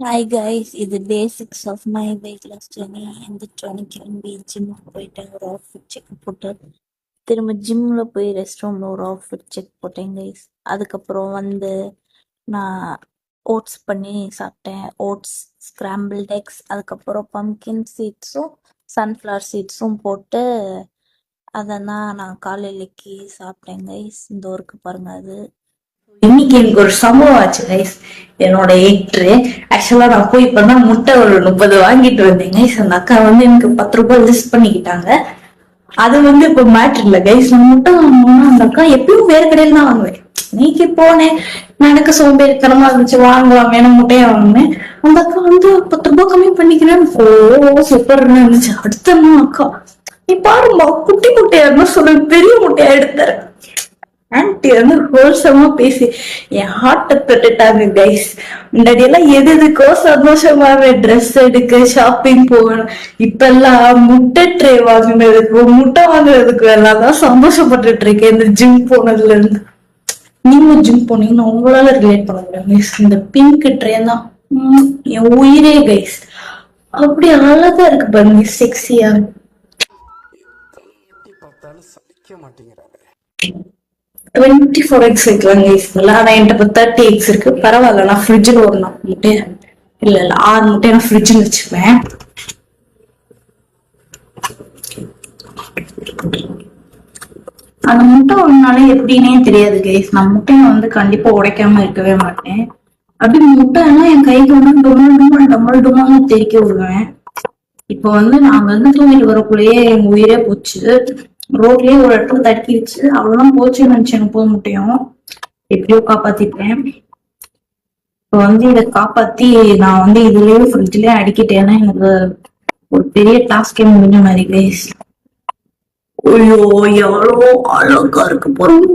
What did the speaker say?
Hi guys இது basics of my weight loss journey எந்திரிச்சோன்னு கிளம்பி ஜிம்முக்கு போயிட்டேன் ஒரு ஆஃப்ட் செக் போட்டு திரும்ப ஜிம்மில் போய் ரெஸ்ட் ரூமில் ஒரு ஃபுட் செக் போட்டேன் கைஸ் அதுக்கப்புறம் வந்து நான் ஓட்ஸ் பண்ணி சாப்பிட்டேன். ஓட்ஸ் ஸ்க்ராம்பிள் எக்ஸ் அதுக்கப்புறம் பம்கின் சீட்ஸும் சன்ஃப்ளவர் சீட்ஸும் போட்டு அதை தான் நான் காலையிலக்கு சாப்பிட்டேன் கைஸ் இந்த ஒர்க்கு பாருங்க அது இன்னைக்கு எனக்கு ஒரு சம்பவம் ஆச்சு கைஸ் என்னோட எக்ட்ரு ஆக்சுவலா நான் போய் இப்பதான் முட்டை ஒரு முப்பது வாங்கிட்டு வந்தேன் கைஸ் அந்த அக்கா வந்து எனக்கு பத்து ரூபாய் லிஸ்ட் பண்ணிக்கிட்டாங்க. அது வந்து இப்ப மேட்ரு இல்ல கைஸ் நான் முட்டை வாங்கணும்னா அந்த அக்கா எப்பயும் வேற கடையில தான் வாங்குவேன். நீக்கி போனேன். எனக்கு சோம்பேறித்தனமா இருந்துச்சு வாங்கலாம் வேணும் முட்டையை வாங்கினேன். அந்த அக்கா வந்து பத்து ரூபாய் கம்மி பண்ணிக்கிறேன் ஓ சூப்பர்னு இருந்துச்சு. அடுத்த அக்கா நீ பாருமா குட்டி முட்டையா இருந்தா சொல்லு பெரிய முட்டையா எடுத்தாரு ஆன்டி வந்து ஹோல்சமா பேசி என் ஹார்ட்டை தொட்டுட்டாங்க கைஸ் முன்னாடி எல்லாம் எது எதுக்கோ சந்தோஷமா ட்ரெஸ் எடுக்க ஷாப்பிங் போகணும் இப்ப எல்லாம் முட்டை ட்ரே வாங்கினதுக்கு முட்டை வாங்குறதுக்கு எல்லாம் தான் சந்தோஷப்பட்டுட்டு இருக்கேன். இந்த ஜிம் போனதுல இருந்து. நீங்க ஜிம் போனீங்கன்னா உங்களால ரிலேட் பண்ண முடியும் இந்த பிங்க் ட்ரே தான். உம், என் உயிரே கைஸ் அப்படி அழகா இருக்கு பாருங்க செக்ஸியா எப்படி மாட்டேங்கிறாங்க டுவெண்ட்டி ஃபோர் எக்ஸ் வைக்கலாங்க கைஸ் அதான் ஆனால் என்கிட்ட இப்போ தேர்ட்டி எக்ஸ் இருக்கு. பரவாயில்ல நான் ஃப்ரிட்ஜில் ஒரு நாலு முட்டை இல்லை இல்லை ஆறு முட்டை நான் ஃப்ரிட்ஜில் வச்சுப்பேன் அந்த முட்டை ஒன்னாலே எப்படின்னே தெரியாது கைஸ் நான் முட்டையை வந்து கண்டிப்பா உடைக்காம இருக்கவே மாட்டேன். அப்படி முட்டைன்னா என் கைக்கு வந்து டொமல் டொமல் டொமல் டொமல் தெறிக்க விடுவேன். இப்போ வந்து நான் வந்து தூங்கிட்டு வரக்குள்ளேயே என் உயிரே போச்சு. ரோட்லயே ஒரு இடத்துல தட்டிடுச்சு அவ்வளவுதான் போச்சுன்னு எனக்கு போக முடியும். எப்படியோ காப்பாத்திட்டேன். இப்போ வந்து இதை காப்பாத்தி நான் வந்து இதுலயே ஃப்ரிட்ஜ்லயே அடிக்கிட்டேன்னா எனக்கு ஒரு பெரிய டாஸ்கே முடிஞ்ச மாதிரி கைஸ் ஐயோ எவ்வளோ அழகா இருக்கு பாருங்க.